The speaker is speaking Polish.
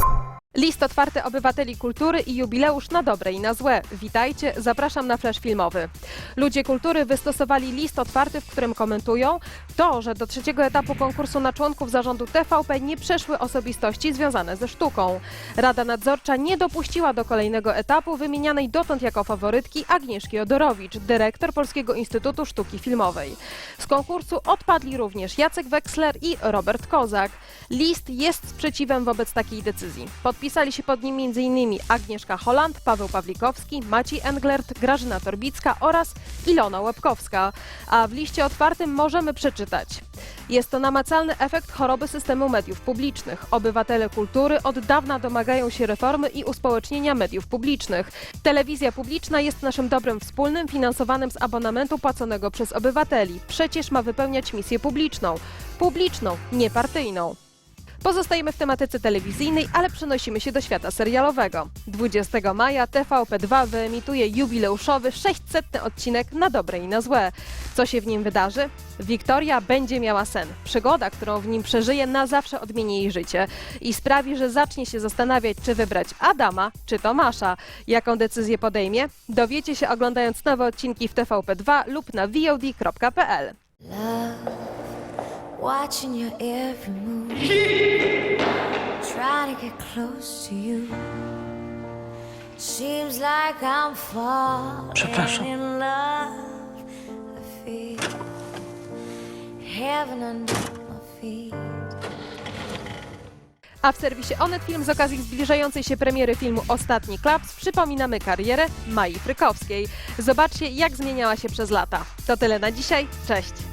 Bye. List otwarty obywateli kultury i jubileusz na dobre i na złe. Witajcie, zapraszam na flash filmowy. Ludzie kultury wystosowali list otwarty, w którym komentują to, że do trzeciego etapu konkursu na członków zarządu TVP nie przeszły osobistości związane ze sztuką. Rada nadzorcza nie dopuściła do kolejnego etapu wymienianej dotąd jako faworytki Agnieszki Odorowicz, dyrektor Polskiego Instytutu Sztuki Filmowej. Z konkursu odpadli również Jacek Weksler i Robert Kozak. List jest sprzeciwem wobec takiej decyzji. Podpisali się pod nim m.in. Agnieszka Holland, Paweł Pawlikowski, Maciej Englert, Grażyna Torbicka oraz Ilona Łebkowska. A w liście otwartym możemy przeczytać. Jest to namacalny efekt choroby systemu mediów publicznych. Obywatele kultury od dawna domagają się reformy i uspołecznienia mediów publicznych. Telewizja publiczna jest naszym dobrem wspólnym, finansowanym z abonamentu płaconego przez obywateli. Przecież ma wypełniać misję publiczną. Publiczną, niepartyjną. Pozostajemy w tematyce telewizyjnej, ale przenosimy się do świata serialowego. 20 maja TVP2 wyemituje jubileuszowy 600 odcinek na dobre i na złe. Co się w nim wydarzy? Wiktoria będzie miała sen. Przygoda, którą w nim przeżyje, na zawsze odmieni jej życie i sprawi, że zacznie się zastanawiać, czy wybrać Adama, czy Tomasza. Jaką decyzję podejmie? Dowiecie się oglądając nowe odcinki w TVP2 lub na vod.pl. Watching your every move. Trying to get close to you. Seems like I'm falling in love. I feel heaven under my feet. A w serwisie Onet Film z okazji zbliżającej się premiery filmu Ostatni Klaps przypominamy karierę Mai Frykowskiej. Zobaczcie, jak zmieniała się przez lata. To tyle na dzisiaj. Cześć!